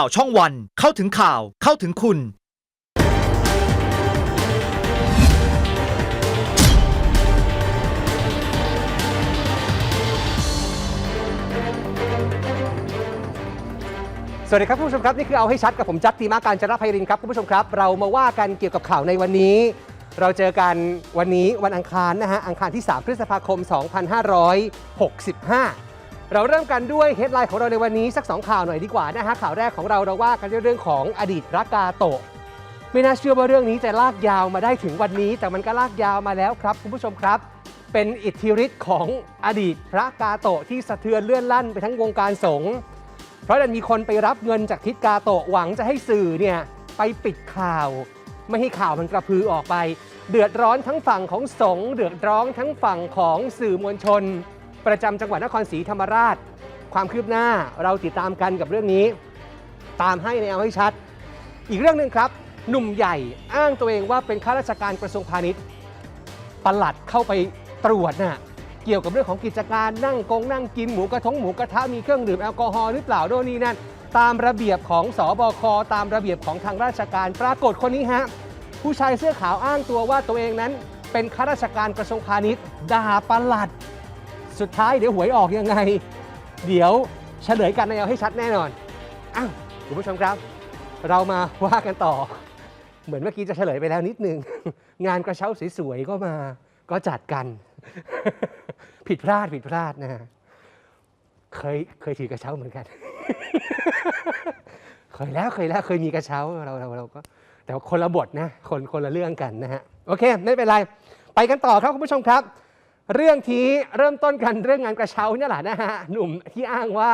ข่าวช่องวัน เข้าถึงข่าว เข้าถึงคุณ สวัสดีครับคุณผู้ชมครับ นี่คือเอาให้ชัดกับผมจัดทีมาการจราภัยรินครับคุณผู้ชมครับ เรามาว่ากันเกี่ยวกับข่าวในวันนี้ เราเจอกันวันนี้วันอังคารนะฮะอังคารที่ 3 พฤษภาคม 2565 เราเริ่มกันด้วยเฮดไลน์ของเราในวันนี้สัก 2 ข่าวหน่อยดีกว่านะฮะข่าวแรกของเราเราว่ากันด้วยเรื่องของอดีตรักกาโตะไม่น่าเชื่อว่าเรื่องนี้จะลากยาวมาได้ถึงวันนี้ แต่มันก็ลากยาวมาแล้วครับคุณผู้ชมครับ เป็นอิทธิฤทธิ์ของอดีตพระกาโตะที่สะเทือนเลื่อนลั่นไปทั้งวงการสงฆ์เพราะดันมีคนไปรับเงินจากทิศกาโตะหวังจะให้สื่อเนี่ยไปปิดข่าว ไม่ให้ข่าวมันกระพือออกไป เดือดร้อนทั้งฝั่งของสงฆ์เดือดร้อนทั้งฝั่งของสื่อมวลชน ประจำจังหวัดนครศรีธรรมราช ความคืบหน้าเราติดตามกันกับเรื่องนี้ ตามให้ในเอาให้ชัด อีกเรื่องหนึ่งครับ หนุ่มใหญ่อ้างตัวเองว่าเป็นข้าราชการกระทรวงพาณิชย์ปลัดเข้าไปตรวจน่ะเกี่ยวกับเรื่องของกิจการนั่งกงนั่งกินหมูกระทงหมูกระทะมีเครื่องดื่มแอลกอฮอล์หรือเปล่าโน่นนี่นั่นตามระเบียบของสอบคตามระเบียบของทางราชการปรากฏคนนี้ฮะผู้ชายเสื้อขาวอ้างตัวว่าตัวเองนั้น เป็นข้าราชการกระทรวงพาณิชย์ด่าปลัด สุดท้ายเดี๋ยวหวยออกยังไง เดี๋ยวเฉลยกันในเอาให้ชัดแน่นอนอ้าวคุณผู้ชมครับ เรามาว่ากันต่อ เหมือนเมื่อกี้จะเฉลยไปแล้วนิดนึง งานกระเช้าสวยๆก็มา ก็จัดกัน ผิดพลาดผิดพลาดนะเคยเคยถือกระเช้าเหมือนกัน เคยแล้วเคยแล้วเคยมีกระเช้าเราเราเราก็ แต่ว่าคนละบทนะ คนคนละเรื่องกันนะฮะ โอเค ไม่เป็นไร ไปกันต่อครับคุณผู้ชมครับ เรื่องที่เริ่มต้นกันเรื่องงานกระเช้าเนี่ยแหละนะฮะหนุ่มที่อ้างว่า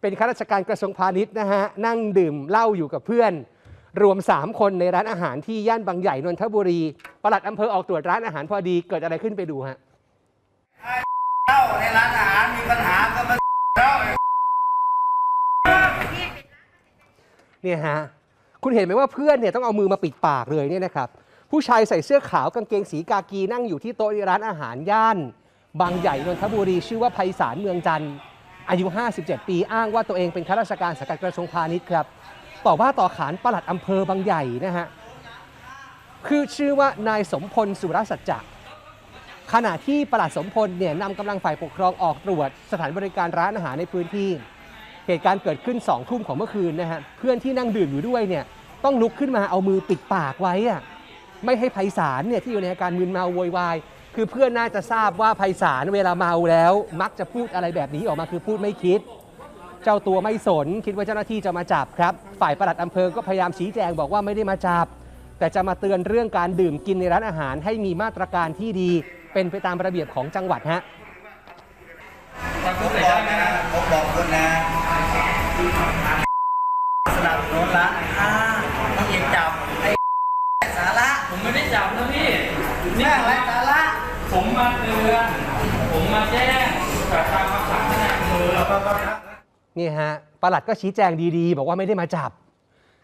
เป็นข้าราชการกระทรวงพาณิชย์นะฮะนั่งดื่มเหล้าอยู่กับเพื่อน รวม 3 คนในร้านอาหารที่ย่านบางใหญ่นนทบุรีปลัดอำเภอออกตรวจร้านอาหารพอดีเกิดอะไรขึ้นไปดูฮะเล่าในร้านอาหารมีปัญหาก็มาเล่าเนี่ยฮะคุณเห็นไหมว่าเพื่อนเนี่ยต้องเอามือมาปิดปากเลยเนี่ยนะครับ ผู้ชายใส่เสื้อขาวกางเกงสีกากีนั่งอยู่ที่โต๊ะในร้านอาหารย่าน บางใหญ่นนทบุรีชื่อว่าไพศาลเมืองจันทร์อายุ 57 ปีอ้างว่าตัวเองเป็นข้าราชการสังกัดกระทรวงพาณิชย์ครับ ต่อว่าต่อขานปลัดอำเภอบางใหญ่นะฮะคือชื่อว่านายสมพลสุรสัจจะขณะที่ปลัดสมพลเนี่ยนำกำลังฝ่ายปกครองออกตรวจ สถานบริการร้านอาหารในพื้นที่ เหตุการณ์เกิดขึ้น2องทุ่มของเมื่อคืนนะฮะเพื่อนที่นั่งดื่มอยู่ด้วยเนี่ยต้องลุกขึ้นมาเอามือปิดปากไว้อะ ไม่ให้ไพศาลเนี่ยที่อยู่ในอาการมึนเมาโวยวายคือเพื่อนน่าจะทราบว่าไพศาลเวลาเมาแล้ว มักจะพูดอะไรแบบนี้ออกมาคือพูดไม่คิด เจ้าตัวไม่สน คิดว่าเจ้าหน้าที่จะมาจับครับ ฝ่ายปลัดอำเภอก็พยายามชี้แจงบอกว่าไม่ได้มาจับ แต่จะมาเตือนเรื่องการดื่มกินในร้านอาหาร ให้มีมาตรการที่ดี เป็นไปตามระเบียบของจังหวัดฮะผมบอกนะผมบอกคุณนะสนับสนุนร้านอาหารต้องเองจับไอ้สาระ ผมไม่ได้จับนะพี่ นี่อะไรสาระผมมาเตือนผมมาแจ้งกับทางคำสั่งที่นายอำเภอนี่ฮะปลัดก็ชี้แจงดีๆ บอกว่าไม่ได้มาจับ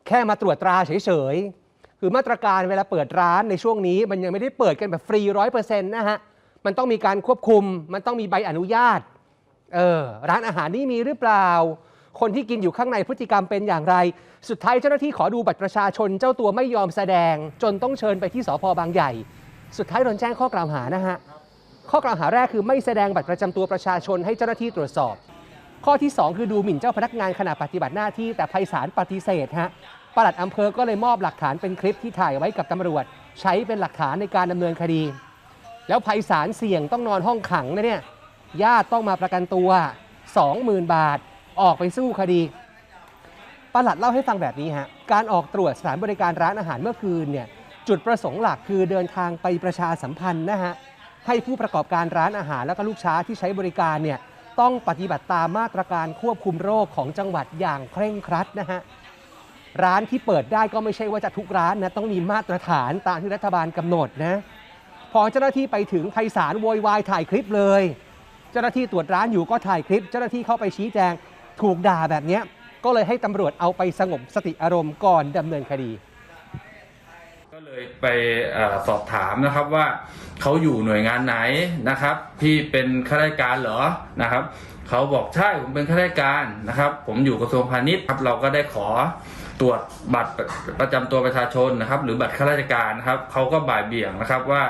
แค่มาตรวจตราเฉยๆ คือมาตรการเวลาเปิดร้านในช่วงนี้ มันยังไม่ได้เปิดกันแบบฟรีร้อยเปอร์เซ็นต์นะฮะ มันต้องมีการควบคุม มันต้องมีใบอนุญาต เออ ร้านอาหารนี่มีหรือเปล่า คนที่กินอยู่ข้างในพฤติกรรมเป็นอย่างไร สุดท้ายเจ้าหน้าที่ขอดูบัตรประชาชนเจ้าตัวไม่ยอมแสดง จนต้องเชิญไปที่สพบางใหญ่ สุดท้ายโดนแจ้งข้อกล่าวหานะฮะข้อกล่าวหาแรกคือไม่แสดงบัตรประจำตัวประชาชนให้เจ้าหน้าที่ตรวจสอบ ข้อที่ 2 คือดูหมิ่นเจ้าพนักงานขณะปฏิบัติหน้าที่แต่ไพศาลปฏิเสธฮะปลัดอำเภอก็เลยมอบหลักฐานเป็นคลิปที่ถ่ายไว้กับตำรวจ ใช้เป็นหลักฐานในการดำเนินคดี แล้วไพศาลเสี่ยงต้องนอนห้องขังนะเนี่ยญาติต้องมาประกันตัว 20,000 บาท ออกไปสู้คดีปลัดเล่าให้ฟังแบบนี้ฮะการออกตรวจสถานบริการร้านอาหารเมื่อคืนเนี่ย จุดประสงค์หลักคือเดินทางไปประชาสัมพันธ์นะฮะให้ผู้ประกอบการร้านอาหารและก็ลูกค้าที่ใช้บริการเนี่ยต้องปฏิบัติตามมาตรการควบคุมโรคของจังหวัดอย่างเคร่งครัดนะฮะร้านที่เปิดได้ก็ไม่ใช่ว่าจะทุกร้านนะต้องมีมาตรฐานตามที่รัฐบาลกำหนดนะพอเจ้าหน้าที่ไปถึงไพศาลโวยวายถ่ายคลิปเลย เจ้าหน้าที่ตรวจร้านอยู่ก็ถ่ายคลิป เจ้าหน้าที่เข้าไปชี้แจงถูกด่าแบบนี้ก็เลยให้ตำรวจเอาไปสงบสติอารมณ์ก่อนดำเนินคดี เลยไปอสอบถามนะครับว่าเขาอยู่หน่วยงานไหนนะครับ พี่เป็นข้าราชการเหรอนะครับเขาบอกใช่ผมเป็นข้าราชการนะครับ ผมอยู่กระทรวงพาณิชย์ครับเราก็ได้ขอตรวจบัตรประจำตัวประชาชนนะครับ หรือบัตรข้าราชการนะครับเขาก็บ่ายเบี่ยงนะครับว่า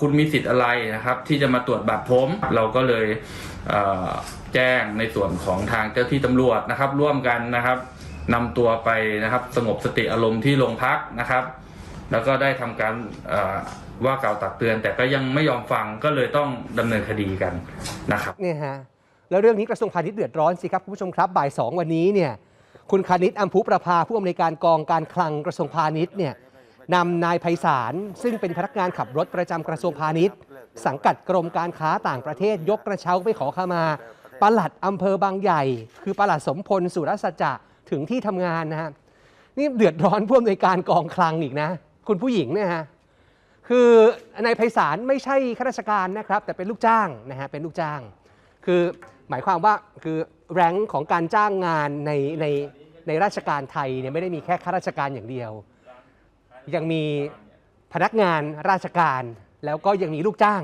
คุณมีสิทธิ์อะไรนะครับ ที่จะมาตรวจบัตรผม เราก็เลยเแจ้งในส่วนของทางเจ้าที่ตำรวจนะครับ ร่วมกันนะครับนำตัวไปนะครับสงบสติอารมณ์ที่โรงพักนะครับ แล้วก็ได้ทำการว่ากล่าวตักเตือน แต่ก็ยังไม่ยอมฟังก็เลยต้องดำเนินคดีกันนะครับเนี่ยฮะแล้วเรื่องนี้กระทรวงพาณิชย์เดือดร้อนสิครับคุณผู้ชมครับบ่ายสองวันนี้เนี่ยคุณคณิตอัมพุประภาผู้อำนวยการกองการคลังกระทรวงพาณิชย์เนี่ยนำนายไพศาลซึ่งเป็นพนักงานขับรถประจำกระทรวงพาณิชย์ สังกัดกรมการค้าต่างประเทศยกกระเช้าไปขอขมาปลัดอำเภอบางใหญ่ คือปลัดสมพลสุรสัจจะถึงที่ทำงานนะฮะนี่เดือดร้อนผู้อำนวยการกองคลังอีกนะ คุณผู้หญิงเนี่ยฮะคือนายไพศาลไม่ใช่ข้าราชการนะครับ แต่เป็นลูกจ้างนะฮะเป็นลูกจ้าง คือหมายความว่าคือแรงของการจ้างงานในในในราชการไทยเนี่ยไม่ได้มีแค่ข้าราชการอย่างเดียว ยังมีพนักงานราชการแล้วก็ยังมีลูกจ้าง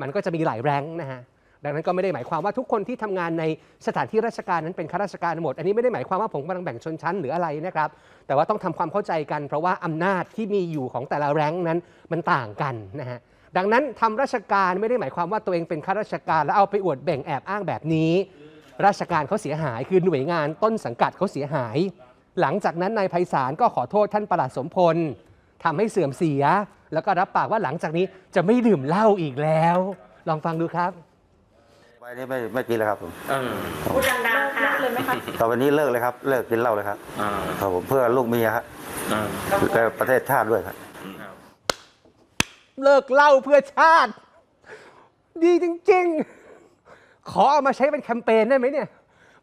มันก็จะมีหลายแรงนะฮะ ดังนั้นก็ไม่ได้หมายความว่าทุกคนที่ทำงานในสถานที่ราชการนั้นเป็นข้าราชการหมด อันนี้ไม่ได้หมายความว่าผมกำลังแบ่งชนชั้นหรืออะไรนะครับ แต่ว่าต้องทำความเข้าใจกัน เพราะว่าอำนาจที่มีอยู่ของแต่ละแรงนั้นมันต่างกันนะฮะดังนั้นทำราชการไม่ได้หมายความว่าตัวเองเป็นข้าราชการ แล้วเอาไปอวดแบ่งแอบอ้างแบบนี้ ราชการเขาเสียหาย คือหน่วยงานต้นสังกัดเขาเสียหาย หลังจากนั้นนายไพศาลก็ขอโทษท่านประหลัดสมพลทำให้เสื่อมเสีย แล้วก็รับปากว่าหลังจากนี้จะไม่ดื่มเหล้าอีกแล้ว ลองฟังดูครับ ไปนี่ไม่ไม่กินแล้วครับผมเออพูดดังๆค่ะเลยไหมคะต่อไปนี้เลิกเลยครับ เลิกกินเหล้าเลยครับอ่าครับผมเพื่อลูกเมียครับอ่าและประเทศชาติด้วยครับ เลิกเหล้าเพื่อชาติ ดีจริง ๆ ขอเอามาใช้เป็นแคมเปญได้ไหมเนี่ย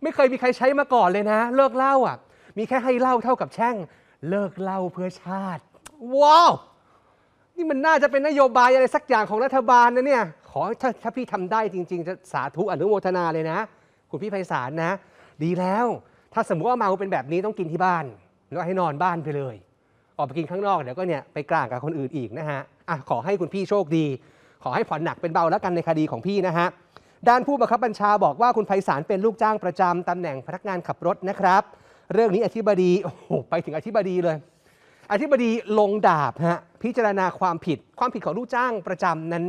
ไม่เคยมีใครใช้มาก่อนเลยนะ เลิกเหล้าอะ มีแค่ให้เหล้าเท่ากับแช่ง เลิกเหล้าเพื่อชาติ ว้าว นี่มันน่าจะเป็นนโยบายอะไรสักอย่างของรัฐบาลนะเนี่ย ขอถ้าถ้าพี่ทำได้จริง ๆ จะสาธุอนุโมทนาเลยนะ คุณพี่ไพศาลนะ ดีแล้ว ถ้าสมมติว่าเมาเป็นแบบนี้ต้องกินที่บ้าน แล้วให้นอนบ้านไปเลย ออกไปกินข้างนอกเดี๋ยวก็เนี่ยไปกลางกับคนอื่นอีกนะฮะอะขอให้คุณพี่โชคดี ขอให้ผ่อนหนักเป็นเบาแล้วกันในคดีของพี่นะฮะด้านผู้บังคับบัญชาบอกว่าคุณไพศาลเป็นลูกจ้างประจำตำแหน่งพนักงานขับรถนะครับ เรื่องนี้อธิบดีโอ้โหไปถึงอธิบดีเลย อธิบดีลงดาบฮะพิจารณาความผิดความผิดของลูกจ้างประจำนั้น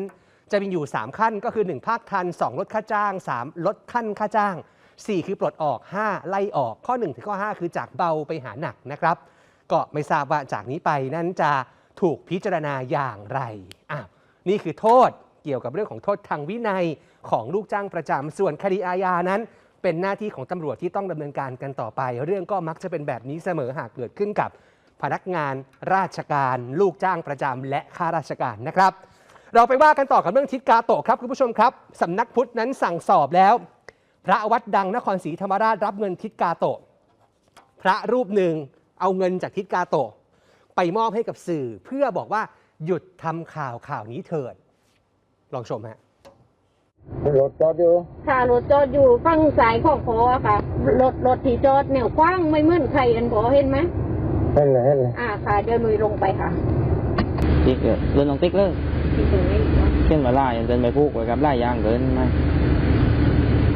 จะมีอยู่ 3 ขั้นก็คือ 1 ภาคทัน 2 ลดค่าจ้าง 3 ลดขั้นค่าจ้าง 4 คือปลดออก 5 ไล่ออกข้อ 1 ถึงข้อ 5 คือจากเบาไปหาหนักนะครับ ก็ไม่ทราบว่าจากนี้ไปนั้นจะถูกพิจารณาอย่างไรอ้าวนี่คือโทษเกี่ยวกับเรื่องของโทษทางวินัยของลูกจ้างประจำส่วนคดีอาญานั้น เป็นหน้าที่ของตำรวจที่ต้องดำเนินการกันต่อไป เรื่องก็มักจะเป็นแบบนี้เสมอหากเกิดขึ้นกับพนักงานราชการ ลูกจ้างประจำและข้าราชการนะครับ เราไปว่ากันต่อกับเรื่องทิศกาโตะครับคุณผู้ชมครับสำนักพุทธนั้นสั่งสอบแล้ว พระวัดดังนครศรีธรรมราชรับเงินทิศกาโตะพระรูปหนึ่งเอาเงินจากทิศกาโตะไปมอบให้กับสื่อเพื่อบอกว่าหยุดทำข่าวข่าวนี้เถิด ลองชมฮะรถจอดอยู่ ค่ะรถจอดอยู่ฝั่งสายของพออะค่ะ รถรถที่จอดแนวกว้างไม่เหมือนใครอันพอเห็นไหมเห็นเลยเห็นเลยอ่าค่ะเดี๋ยวหนุยลงไปค่ะติ๊กเลยเดินลงติ๊กเลย ที่ตรงนี้ก่อนเช่นว่าไล่เดินไปพูกไว้กับไล่ยางเดินไหม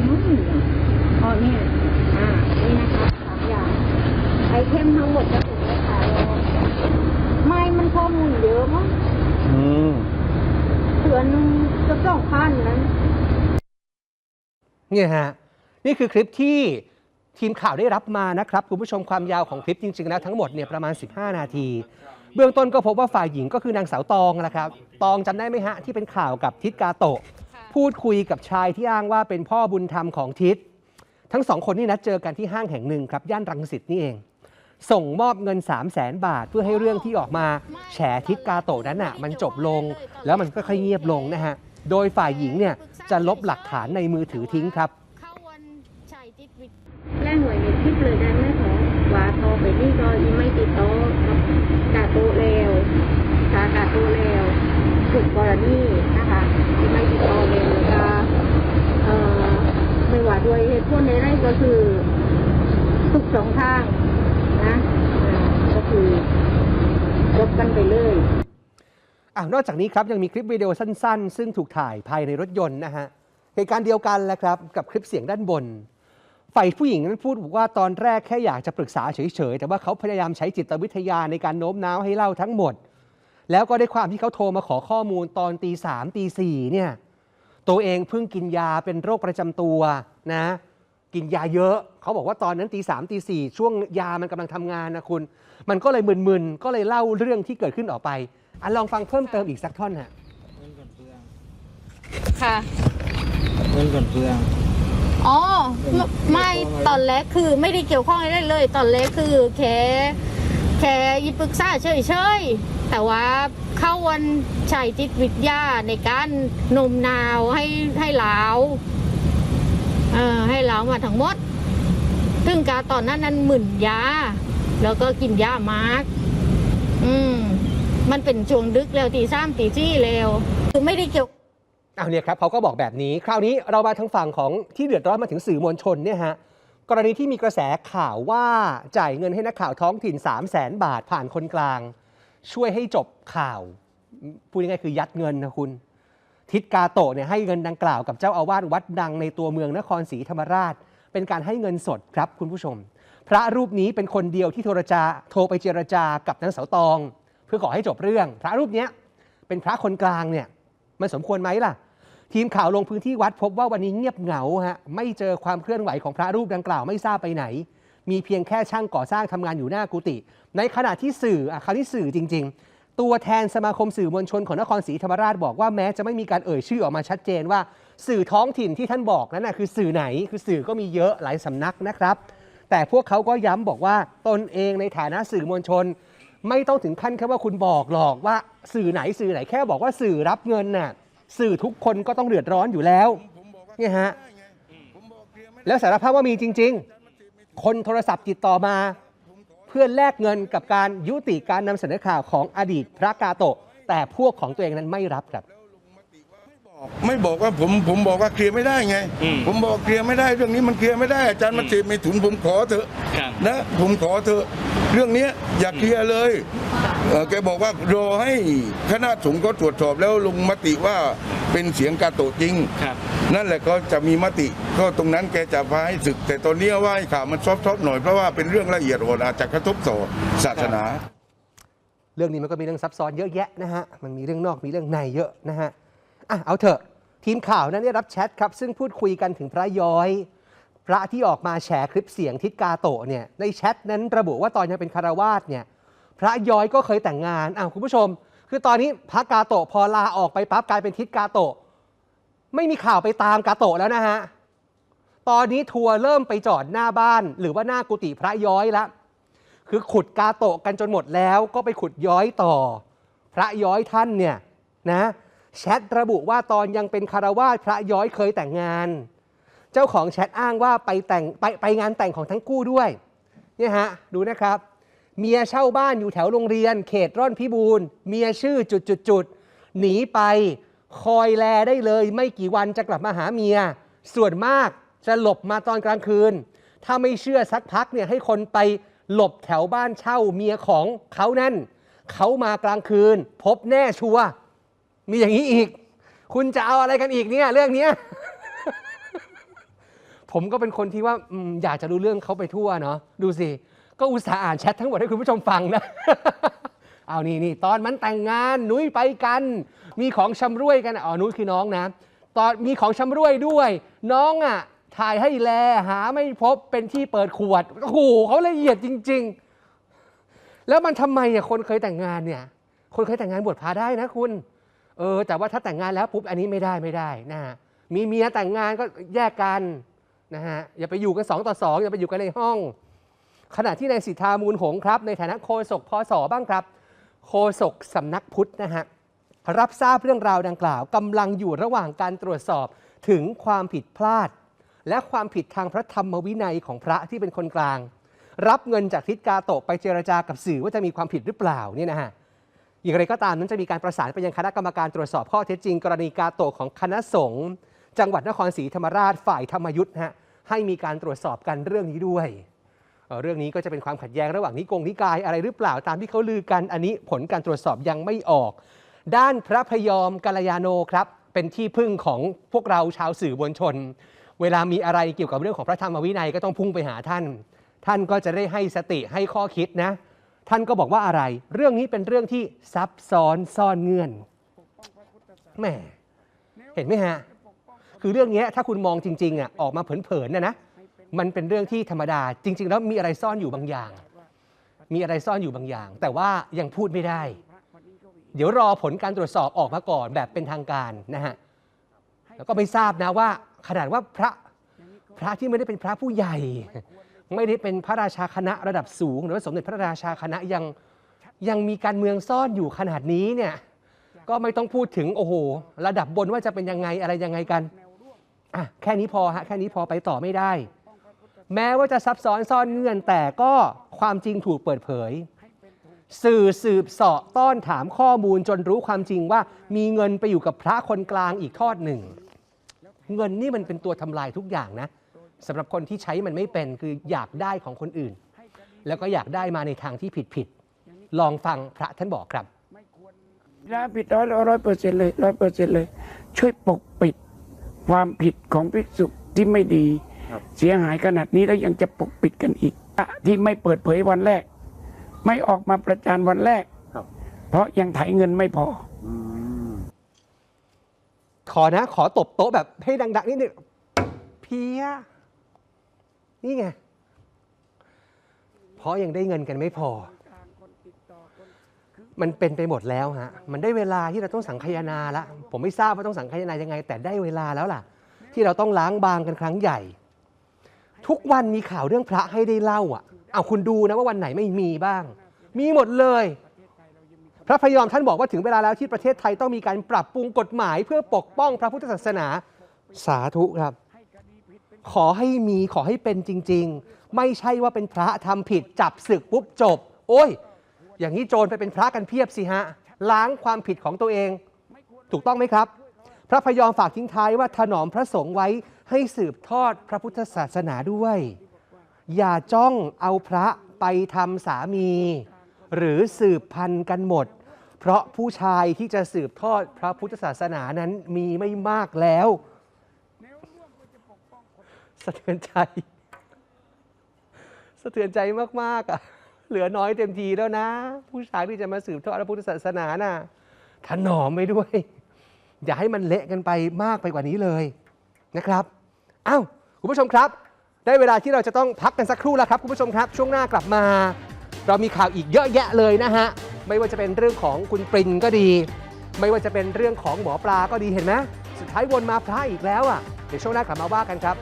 อืมอ๋อเนี่ยอ่านี่นะคะสามอย่างไอเทมทั้งหมดจะถูกเลยค่ะไม่มันข้อมูลเยอะมั้งอืมเถือนหนึงจะสองพันนั้นเนี่ยฮะนี่คือคลิปที่ทีมข่าวได้รับมานะครับ คุณผู้ชมความยาวของคลิปจริงๆแล้วทั้งหมดเนี่ยประมาณ 15 นาที เบื้องต้นก็พบว่าฝ่ายหญิงก็คือนางสาวตองแหละครับ ตองจำได้ไหมฮะที่เป็นข่าวกับทิศกาโตะ พูดคุยกับชายที่อ้างว่าเป็นพ่อบุญธรรมของทิศทั้งสองคนนี่นัดเจอกันที่ห้างแห่งหนึ่งครับ ย่านรังสิตนี่เอง ส่งมอบเงิน 3 0 0แสนบาทเพื่อให้เรื่องที่ออกมาแฉทิศกาโตะนั้นอะมันจบลง แล้วมันก็ค่อยๆเงียบลงนะฮะโดยฝ่ายหญิงเนี่ยจะลบหลักฐานในมือถือทิ้งครับเข้าวันชัยจิตวิทย์แรกหน่วยในคลิปเลยได้ไหมคะว่าโทรไปนี่ก็อีไม่ติดต่อกับกาโตเลวกากาโตเลวถูกกรณีนะคะอีไม่ติดต่อเลวก็เอ่อไม่ว่าด้วยเหตุผลใดๆก็คือทุกสองทางนะก็คือจบกันไปเลยอนอกจากนี้ครับยังมีคลิปวิดีโอสั้น ๆ ซึ่งถูกถ่ายภายในรถยนต์นะฮะเหตุการณ์เดียวกันแหละครับกับคลิปเสียงด้านบน ฝ่ายผู้หญิงนั้นพูดบอกว่าตอนแรกแค่อยากจะปรึกษาเฉยๆ แต่ว่าเขาพยายามใช้จิตวิทยาในการโน้มน้าวให้เล่าทั้งหมด แล้วก็ได้ความที่เขาโทรมาขอข้อมูลตอนตีสามตีสี่เนี่ย ตัวเองเพิ่งกินยาเป็นโรคประจำตัวนะ กินยาเยอะ เขาบอกว่าตอนนั้นตีสามตีสี่ช่วงยามันกำลังทำงานนะคุณ มันก็เลยมึนๆ ก็เลยเล่าเรื่องที่เกิดขึ้นออกไปอะลองฟังเพิ่มเติมอีกสักท่อนฮะ ค่ะเงินก่อนเพื่อง อ๋อไม่ไม่ตอนแรกคือไม่ได้เกี่ยวข้องอะไรเลย ตอนแรกคือแค่แค่ยิปรึกษาเฉยๆ แต่ว่าเข้าวันใช้จิตวิทยาในการโนมนาวให้ให้หลาวเอ่อให้หลาวมาทั้งหมดถึงการตอนนั้นนั้นหมื่นยา แล้วก็กินยามากอืม มันเป็นช่วงดึกแล้วตีสามตีสี่แล้ว คือไม่ได้เกี่ยว เอาเนี่ยครับเขาก็บอกแบบนี้ คราวนี้เรามาทางฝั่งของที่เดือดร้อนมาถึงสื่อมวลชนเนี่ยฮะกรณีที่มีกระแสข่าวว่าจ่ายเงินให้นักข่าวท้องถิ่น 3 0 0แสนบาทผ่านคนกลาง ช่วยให้จบข่าว พูดง่ายๆคือยัดเงินนะคุณ ทิศกาโตะเนี่ยให้เงินดังกล่าวกับเจ้าอาวาสวัดดังในตัวเมืองนครศรีธรรมราช เป็นการให้เงินสดครับคุณผู้ชม พระรูปนี้เป็นคนเดียวที่โทรจาโทรไปเจรจากับนางสาตอง เพื่อขอให้จบเรื่อง พระรูปเนี้ยเป็นพระคนกลางเนี่ยมันสมควรไหมล่ะ ทีมข่าวลงพื้นที่วัดพบว่าวันนี้เงียบเหงาฮะไม่เจอความเคลื่อนไหวของพระรูปดังกล่าวไม่ทราบไปไหน มีเพียงแค่ช่างก่อสร้างทำงานอยู่หน้ากุฏิในขณะที่สื่ออะคราวนี้สื่อจริง ๆ ตัวแทนสมาคมสื่อมวลชนของนครศรีธรรมราชบอกว่าแม้จะไม่มีการเอ่ยชื่อออกมาชัดเจนว่า สื่อท้องถิ่นที่ท่านบอกนั้นนะคือสื่อไหนคือสื่อก็มีเยอะหลายสำนักนะครับ แต่พวกเขาก็ย้ำบอกว่าตนเองในฐานะสื่อมวลชน ไม่ต้องถึงขั้นแค่ว่าคุณบอกหรอกว่าสื่อไหนสื่อไหนแค่บอกว่าสื่อรับเงินน่ะ สื่อทุกคนก็ต้องเดือดร้อนอยู่แล้วเนี่ยฮะแล้วสารภาพว่ามีจริง ๆ คนโทรศัพท์ติดต่อมา เพื่อแลกเงินกับการยุติการนำเสนอข่าวของอดีตพระกาโตะแต่พวกของตัวเองนั้นไม่รับครับ ไม่บอกว่าผมผมบอกว่าเคลียร์ไม่ได้ไง ผมบอกเคลียร์ไม่ได้เรื่องนี้มันเคลียร์ไม่ได้อาจารย์มันเจ็บไม่ถุนผมขอเถอะนะผมขอเถอะ เรื่องเนี้ยอย่าเคลียร์เลยเอ่อแกบอกว่ารอให้คณะสงฆ์เขาตรวจสอบแล้วลงมติว่าเป็นเสียงกาโตะจริง นั่นแหละก็จะมีมติก็ตรงนั้นแกจะพาให้ศึก แต่ตอนเนี้ยว่าให้ข่าวมันซอฟๆหน่อยเพราะว่าเป็นเรื่องละเอียดอ่อนอาจจะกระทบต่อศาสนา เรื่องนี้มันก็มีเรื่องซับซ้อนเยอะแยะนะฮะมันมีเรื่องนอกมีเรื่องในเยอะนะฮะ อะเอาเถอะทีมข่าวนั้นได้รับแชทครับ ซึ่งพูดคุยกันถึงพระย้อย พระที่ออกมาแฉคลิปเสียงทิศกาโตะเนี่ยในแชทนั้นระบุว่าตอนยังเป็นคารวาสเนี่ยพระย้อยก็เคยแต่งงานอ้าวคุณผู้ชม คือตอนนี้พระกาโตะพอลาออกไปปั๊บกลายเป็นทิศกาโตะไม่มีข่าวไปตามกาโตะแล้วนะฮะตอนนี้ทัวร์เริ่มไปจอดหน้าบ้าน หรือว่าหน้ากุฏิพระย้อยล้วคือขุดกาโตะกันจนหมดแล้วก็ไปขุดย้อยต่อ พระย้อยท่านเนี่ยนะ แชทระบุว่าตอนยังเป็นคารวาสพระย้อยเคยแต่งงาน เจ้าของแชทอ้างว่าไปแต่งไปไปงานแต่งของทั้งคู่ด้วยเนี่ยฮะดูนะครับ เมียเช่าบ้านอยู่แถวโรงเรียน เขตร่อนพิบูลเมียชื่อจุดจุดจุดหนีไปคอยแลได้เลย ไม่กี่วันจะกลับมาหาเมีย ส่วนมากจะหลบมาตอนกลางคืน ถ้าไม่เชื่อสักพักเนี่ยให้คนไปหลบแถวบ้านเช่าเมียของเขานั่นเขามากลางคืน พบแน่ชัวร์ มีอย่างนี้อีก คุณจะเอาอะไรกันอีกเนี่ยเรื่องเนี้ย ผมก็เป็นคนที่ว่าอยากจะรู้เรื่องเขาไปทั่วเนาะดูสิ ก็อุตส่าห์อ่านแชททั้งหมดให้คุณผู้ชมฟังนะ เอานี่นี่ตอนมันแต่งงานนุ้ยไปกัน มีของชำร่วยกันอ๋อนุ้ยคือน้องนะ ตอนมีของชำร่วยด้วย น้องอะถ่ายให้แลหาไม่พบเป็นที่เปิดขวดโอ้โหเขาละเอียดจริง ๆ แล้วมันทำไมอะคนเคยแต่งงานเนี่ย คนเคยแต่งงานบวชพาได้นะคุณ เออ แต่ว่าถ้าแต่งงานแล้วปุ๊บอันนี้ไม่ได้ไม่ได้นะฮะมีเมียแต่งงานก็แยกกันนะฮะอย่าไปอยู่กันสองต่อสองอย่าไปอยู่กันในห้อง ขณะที่นายสิทธามูลหงครับ ในฐานะโฆษกพศบ้างครับ โฆษกสำนักพุทธนะฮะรับทราบเรื่องราวดังกล่าวกำลังอยู่ระหว่างการตรวจสอบถึงความผิดพลาด และความผิดทางพระธรรมวินัยของพระที่เป็นคนกลาง รับเงินจากทิศกาโตะไปเจรจากับสื่อว่าจะมีความผิดหรือเปล่าเนี่ยนะฮะ อย่างไรก็ตามนั้นจะมีการประสานไปยังคณะกรรมการตรวจสอบข้อเท็จจริง กรณีกาโตะของคณะสงฆ์จังหวัดนครศรีธรรมราชฝ่ายธรรมยุทธ์ฮะให้มีการตรวจสอบกันเรื่องนี้ด้วยเเรื่องนี้ก็จะเป็นความขัดแย้งระหว่างนิกงนิกายอะไรหรือเปล่าตามที่เขาลือกันอันนี้ผลการตรวจสอบยังไม่ออก ด้านพระพยอมกัลยาโนครับ เป็นที่พึ่งของพวกเราชาวสื่อมวลชน เวลามีอะไรเกี่ยวกับเรื่องของพระธรรมวินัยก็ต้องพุ่งไปหาท่าน ท่านก็จะได้ให้สติให้ข้อคิดนะ ท่านก็บอกว่าอะไร เรื่องนี้เป็นเรื่องที่ซับซ้อนซ่อนเงื่อนแหมเห็นไหมฮะ คือเรื่องนี้ถ้าคุณมองจริงๆอะออกมาเผินๆนะนะมันเป็นเรื่องที่ธรรมดา จริง ๆ แล้วมีอะไรซ่อนอยู่บางอย่าง มีอะไรซ่อนอยู่บางอย่าง แต่ว่ายังพูดไม่ได้ เดี๋ยวรอผลการตรวจสอบออกมาก่อนแบบเป็นทางการนะฮะแล้วก็ไม่ทราบนะว่า ขนาดว่าพระพระที่ไม่ได้เป็นพระผู้ใหญ่ ไม่ได้เป็นพระราชาคณะระดับสูง หรือว่าสมเด็จพระราชาคณะยังยังมีการเมืองซ่อนอยู่ขนาดนี้เนี่ยก็ไม่ต้องพูดถึงโอ้โห ระดับบนว่าจะเป็นยังไงอะไรยังไงกันอะแค่นี้พอฮะแค่นี้พอไปต่อไม่ได้ แม้ว่าจะซับซ้อนซ่อนเงื่อนแต่ก็ความจริงถูกเปิดเผย สื่อสืบเสาะต้อนถามข้อมูลจนรู้ความจริงว่ามีเงินไปอยู่กับพระคนกลางอีกทอดหนึ่ง เงินนี่มันเป็นตัวทำลายทุกอย่างนะ สำหรับคนที่ใช้มันไม่เป็นคืออยากได้ของคนอื่น แล้วก็อยากได้มาในทางที่ผิดผิดๆลองฟังพระท่านบอกครับนะผิดร้อยร้อยเปอร์เซ็นต์เลยร้อยเปอร์เซ็นต์เลย ช่วยปกปิดความผิดของภิกษุที่ไม่ดี เสียหายขนาดนี้แล้วยังจะปกปิดกันอีกอะที่ไม่เปิดเผยวันแรก ไม่ออกมาประจานวันแรกเพราะยังไถเงินไม่พอ ขอนะ ขอตบโต๊ะแบบให้ดัง ๆนิดนึงเพีย นี่ไง เพราะยังได้เงินกันไม่พอ มันเป็นไปหมดแล้วฮะ มันได้เวลาที่เราต้องสังคายนาละ ผมไม่ทราบว่าต้องสังคายนายังไง แต่ได้เวลาแล้วล่ะ ที่เราต้องล้างบางกันครั้งใหญ่ ทุกวันมีข่าวเรื่องพระให้ได้เล่าอะ เอาคุณดูนะว่าวันไหนไม่มีบ้าง มีหมดเลย พระพยอมท่านบอกว่าถึงเวลาแล้วที่ประเทศไทยต้องมีการปรับปรุงกฎหมาย เพื่อปกป้องพระพุทธศาสนา สาธุครับ ขอให้มีขอให้เป็นจริง ๆ ไม่ใช่ว่าเป็นพระทำผิดจับศึกปุ๊บจบ โอ้ย อย่างนี้โจรไปเป็นพระกันเพียบสิฮะ ล้างความผิดของตัวเอง ถูกต้องไหมครับ พระพยอมฝากทิ้งท้ายว่าถนอมพระสงฆ์ไว้ให้สืบทอดพระพุทธศาสนาด้วย อย่าจ้องเอาพระไปทำสามี หรือสืบพันธุ์กันหมด เพราะผู้ชายที่จะสืบทอดพระพุทธศาสนานั้นมีไม่มากแล้ว สะเทือนใจ สะเทือนใจมากๆอะเหลือน้อยเต็มทีแล้วนะ ผู้ชายที่จะมาสืบทอดพระพุทธศาสนาน่ะถนอมไว้ด้วย อย่าให้มันเละกันไปมากไปกว่านี้เลยนะครับอ้าวคุณผู้ชมครับ ได้เวลาที่เราจะต้องพักกันสักครู่แล้วครับคุณผู้ชมครับ ช่วงหน้ากลับมา เรามีข่าวอีกเยอะแยะเลยนะฮะไม่ว่าจะเป็นเรื่องของคุณปรินก็ดี ไม่ว่าจะเป็นเรื่องของหมอปลาก็ดีเห็นไหมสุดท้ายวนมาพระอีกแล้วอะเดี๋ยวช่วงหน้ากลับมาว่ากันครับ